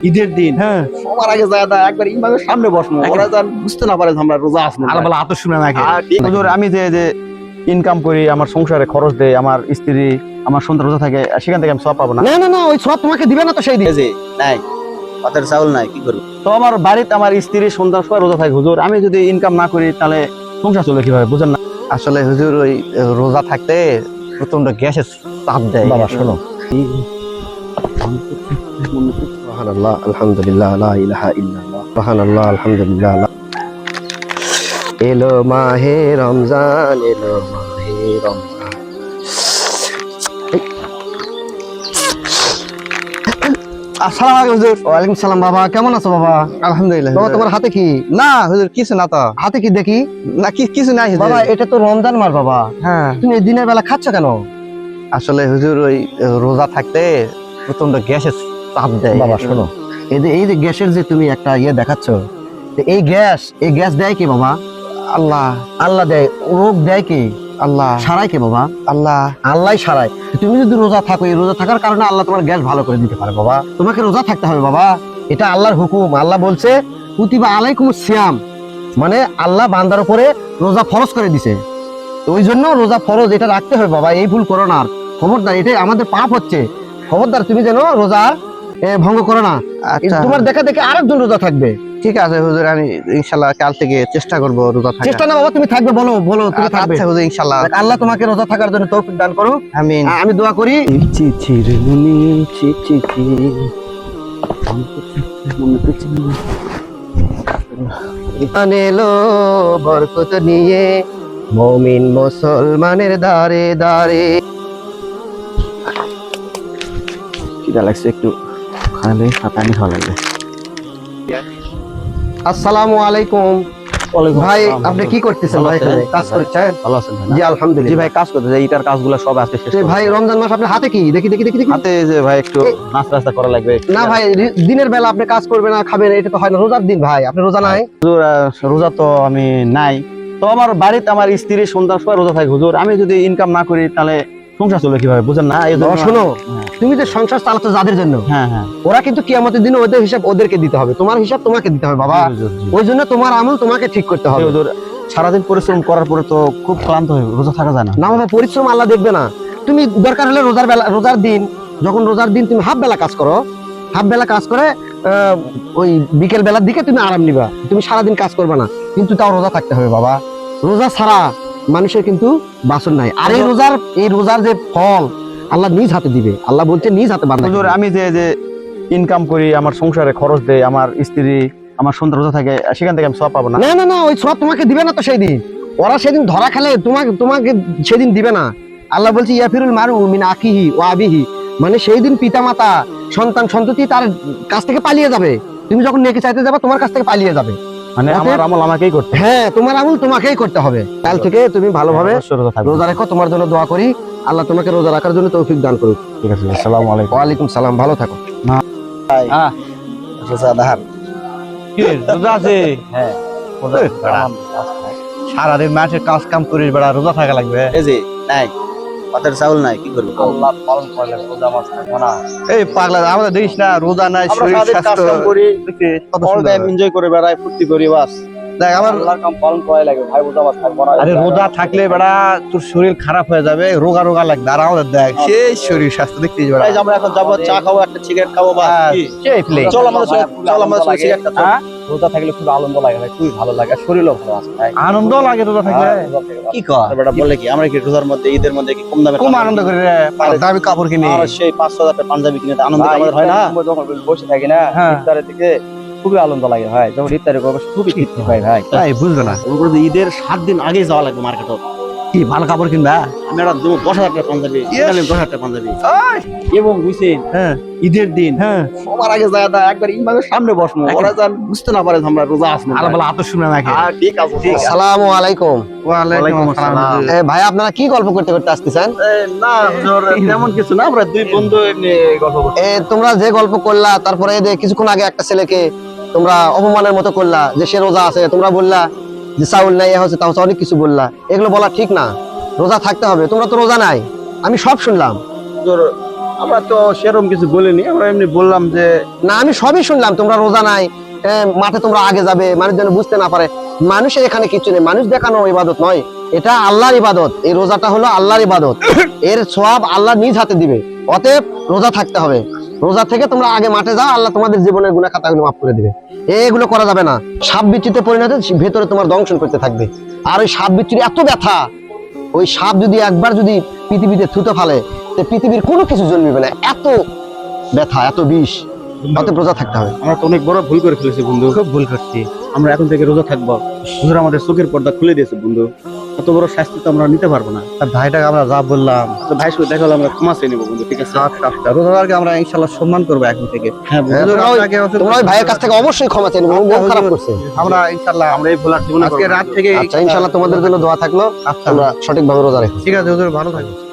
ঈদের দিন। হ্যাঁ। সবার আগে যায় একবার ইমামের সামনে বসবো ওরা যেন বুঝতে না পারে আমরা রোজা আসব আলাদা আত শুনে নাকি হ্যাঁ, আমি যে যে ইনকাম করি আমার সংসারে খরচ দেয় আমার স্ত্রী আমার সন্তান রোজা থাকে সেখান থেকে আমি সব পাবো না। না না ওই সব তোমাকে দিবে না তো সেই যে নাই পাতের চাউল নাই কি করব? তো আমার বাড়িতে আমার স্ত্রী সন্তান সবাই রোজা থাকে। হুজুর আমি যদি ইনকাম না করি তাহলে সংসার চলে কীভাবে বুঝেন না? আসলে হুজুর ওই রোজা থাকতে প্রচণ্ড গ্যাসের চাপ দেয়। বাবা, শোনো। সুবহানাল্লাহ আলহামদুলিল্লাহ লা ইলাহা ইল্লাল্লাহ সুবহানাল্লাহ আলহামদুলিল্লাহ লা- এলো মাহে রমজান এলো মাহে রমজান। আসসালামু আলাইকুম হুজুর। ওয়ালাইকুম সালাম বাবা কেমন আছো বাবা? আলহামদুলিল্লাহ। বাবা তোমার হাতে কি? না হুজুর কিছু না তো। হাতে কি দেখি? না কি- কিছু নাই হুজুর। বাবা এটা তো রমজান মাস বাবা। হ্যাঁ। তুমি দিনের বেলা খাচ্ছ কেন? আসলে হুজুর ওই রোজা থাকতে প্রচণ্ড গ্যাসের চাপ দেয়। বাবা শোনো। এই যে এই যে গ্যাসের যে তুমি একটা ইয়ে দেখাচ্ছ এই গ্যাস এই গ্যাস দেয় কি বাবা? আল্লাহ। আল্লাহ দেয়। রোগ দেয় কি? আল্লাহ। সারাই কে বাবা? আল্লাহ। আল্লাহ সারায়। তুমি যদি রোজা থাকো এই রোজা থাকার কারণে আল্লাহ তোমার গ্যাস ভালো করে দিতে পারে বাবা। তোমাকে রোজা থাকতে হবে বাবা। এটা আল্লাহর হুকুম। আল্লাহ বলছে কুতিবা আলাইকুম সিয়াম। মানে আল্লাহ বান্দার উপরে রোজা ফরজ করে দিছে। ওই জন্য রোজা ফরজ এটা রাখতে হবে বাবা। এই ভুল করো না আর। খবরদার এটাই আমাদের পাপ হচ্ছে। খবরদার তুমি যেন রোজা ভঙ্গ করো না। আচ্ছা। তোমার দেখা দেখে আরেকজন রোজা থাকবে। ঠিক আছে হুজুর আমি ইনশাল্লাহ কাল থেকে চেষ্টা করব রোজা থাকার। চেষ্টা না বাবা তুমি থাকবে বলো বলো তুমি থাকবে। আচ্ছা হুজুর ইনশাল্লাহ। আল্লাহ তোমাকে রোজা থাকার জন্য তৌফিক দান করো আমিন। আমি দোয়া করি। চিঠির মুনি চিঠিকে ইমান এলো বরকত নিয়ে মমিন মুসলমানের দারে দারে খিদা লাগছে একটু। খালে পানি খাওয়া লাগবে। আসসালামু আলাইকুম। ভাই আপনি কি করতেছেন ভাই কাজ করছেন? ভালো আছেন ভাই। জি জি ভাই কাজ করতে যাই এটার কাজগুলো সব আজকে শেষ ভাই রমজান মাস আপনার হাতে কি? দেখি দেখি দেখি দেখি। হাতে যে ভাই একটু নাস্তা নাস্তা করা লাগবে। না ভাই দিনের বেলা আপনি কাজ করবেন আর খাবেন এটা তো হয় না। রোজার দিন ভাই আপনি রোজা নাই? রোজা তো আমি নাই। তো আমার বাড়িতে আমার স্ত্রী সন্তান সবাই রোজা থাকে হুজুর। আমি যদি ইনকাম না করি তাহলে সংসার চলে কীভাবে? বুঝেন না? এই শোনো হ্যাঁ। তুমি যে সংসার চালাচ্ছ যাদের জন্য হ্যাঁ হ্যাঁ। ওরা কিন্তু কিয়ামতের দিনে ওদের হিসাব ওদেরকে দিতে হবে। তোমার হিসাব তোমাকে দিতে হবে বাবা। ওই জন্য তোমার আমল তোমাকে ঠিক করতে হবে। সারাদিন পরিশ্রম করার পরে তো খুব ক্লান্ত হয়ে রোজা থাকা যায় না। না বাবা পরিশ্রম আল্লাহ দেখবে না। তুমি দরকার হলে রোজার বেলা রোজার দিন যখন রোজার দিন তুমি হাফ বেলা কাজ করো হাফ বেলা কাজ করে আহ, ওই বিকেল বেলার দিকে তুমি আরাম নিবা। তুমি সারাদিন কাজ করবে না কিন্তু তাও রোজা থাকতে হবে বাবা। রোজা ছাড়া মানুষের কিন্তু বাসন নাই। আর এই রোজার এই রোজার যে ফল আল্লাহ নিজ হাতে দিবে। আল্লাহ বলছে নিজ হাতে বান্ধা আমি যে যে ইনকাম করি আমার সংসারে খরচ দেয় আমার স্ত্রী আমার সন্তান রোজা থাকে সেখান থেকে আমি সব পাবো না? না না না ওই সব তোমাকে দিবে না তো সেই দিন ওরা সেদিন ধরা খেলে তোমাকে তোমাকে সেদিন দিবে না। আল্লাহ বলছে ইয়াফিরুল মারু মিন আকিহি ও আবিহি। মানে সেই দিন পিতা মাতা সন্তান সন্ততি তার কাছ থেকে পালিয়ে যাবে। তুমি যখন নেকে চাইতে যাবে তোমার কাছ থেকে পালিয়ে যাবে। মানে আমার আমল আমাকেই করতে হ্যাঁ তোমার আমল তোমাকেই করতে হবে। কাল থেকে তুমি ভালোভাবে রোজা থাকব রোজা রেখো তোমার জন্য দোয়া করি। আল্লাহ তোমাকে রোজা রাখার জন্য তৌফিক দান করুক। ঠিক আছে আসসালামু আলাইকুম। ওয়ালাইকুম সালাম ভালো থাকো। হ্যাঁ রোজা দাহার কি রোজা আছে? হ্যাঁ সারাদিন মাঠে কাজ কাম করিস বেড়া রোজা থাকা লাগবে। এই যে নাই পাতের চাউল নাই কি করব? আল্লাহ পালন করলে রোজা মাস না? এই পাগলা আমাদের দেখিস না রোজা নাই শরীর স্বাস্থ্য করি অল টাইম এনজয় করে বেড়াই ফুর্তি করি বাস। দেখ আমার পালন করাই লাগে ভাই রোজা মাস থাকবে না আরে রোজা থাকলে বেড়া তোর শরীর খারাপ হয়ে যাবে রোগা রোগা লাগবে। আর আমাদের দেখ সেই শরীর স্বাস্থ্য দেখতেই বেড়া। এই যে আমরা এখন যাব চা খাব একটা সিগারেট খাব বা হ্যাঁ, কি? সেই। চল আমাদের সঙ্গে চল আমাদের সঙ্গে সিগারেট খাব হ্যাঁ? রোজা থাকলে খুব আনন্দ লাগে ভাই খুবই ভালো লাগে আর শরীরও ভালো আছে ভাই। আনন্দ লাগে রোজা থাকলে? হ্যাঁ। কি কর বেটা বলে কি আমরা কি রোজার মধ্যে ঈদের মধ্যে কি কম দামে কম আনন্দ করে রে দামি কাপড় কিনে? আর সেই 5000 টাকা পাঞ্জাবি কিনে তো আনন্দ আমাদের হয় না? যখন বসে থাকি না হ্যাঁ। ইফতারের দিকে খুবই আনন্দ লাগে ভাই যখন ইফতারের করব খুবই তৃপ্তি পাই ভাই। তাই বুঝবে না। ঈদের সাত দিন আগে যাওয়া লাগবে মার্কেটে। কি ভালো কাপড় কিনবা? ম্যাডাম দেবো দশ হাজার টাকা পাঞ্জাবি। দশ হাজার টাকা পাঞ্জাবি। এবং বুঝছেন হ্যাঁ। ঈদের দিন। হ্যাঁ। সবার আগে যায় দা একবার ইমামের সামনে বসবো। ওরা যেন বুঝতে না পারে আমরা রোজা আসব আত শুনে নাকি হ্যাঁ, ঠিক আছে। ঠিক আসসালামু আলাইকুম। ওয়ালাইকুম আসসালাম। ভাই আপনারা কি গল্প করতে করতে আসতেছেন? না তেমন কিছু না। আমরা দুই বন্ধু এমনি গল্প তোমরা যে গল্প করলা তারপরে এই যে কিছুক্ষণ আগে একটা ছেলেকে তোমরা অপমানের মতো করলা যে সে রোজা আছে তোমরা বললা যে চাউল নাই এ হচ্ছে তা হচ্ছে অনেক কিছু বললা। এগুলো বলা ঠিক না। রোজা থাকতে হবে। তোমরা তো রোজা নাই। আমি সব শুনলাম। আমরা তো সেরকম কিছু বলিনি। আমরা এমনি বললাম যে না আমি সবই শুনলাম। তোমরা রোজা নাই মাঠে তোমরা আগে যাবে মানুষ যেন বুঝতে না পারে। মানুষের এখানে কিছু নেই। মানুষ দেখানো ইবাদত নয়। এটা আল্লাহর ইবাদত। এই রোজাটা হলো আল্লাহর ইবাদত। এর সব আল্লাহ নিজ হাতে দিবে। অতএব রোজা থাকতে হবে। রোজা থেকে তোমরা আগে মাঠে যাও আল্লাহ তোমাদের জীবনের গুণা খাতাগুলো মাফ করে দিবে। এগুলো করা যাবে না। সাপ বিচ্ছিতে পরিণত ভেতরে তোমার দংশন করতে থাকবে। আর ওই সাপ বিচ্ছির এত ব্যথা ওই সাপ যদি একবার যদি পৃথিবীতে থুতে ফেলে তো পৃথিবীর কোনো কিছু জন্মিবে না। এত ব্যথা এত বিষ অতএব রোজা থাকতে হবে। আমরা তো অনেক বড় ভুল করে ফেলেছি বন্ধু। খুব ভুল করছি। আমরা এখন থেকে রোজা থাকব। আমাদের চোখের পর্দা খুলে দিয়েছে বন্ধু। এত বড় শাস্তি তো আমরা নিতে পারব না। আর ভাইটাকে আমরা যা বললাম। ভাই সাথে দেখা হলে আমরা ক্ষমা চেয়ে নেব বন্ধু ঠিক আছে? রোজাদারকে আমরা ইনশাল্লাহ সম্মান করব এখন থেকে। হ্যাঁ তোমরা ওই- ভাইয়ের কাছ থেকে অবশ্যই ক্ষমা চেয়ে নিবো মন খারাপ করছে। আমরা ইনশাল্লাহ আমরা এই ভোলার জীবন আজকে রাত থেকে আচ্ছা ইনশাল্লাহ তোমাদের জন্য দোয়া থাকল। আমরা সঠিকভাবে রোজা রেখো। ঠিক আছে হুজুর ভালো থাকো।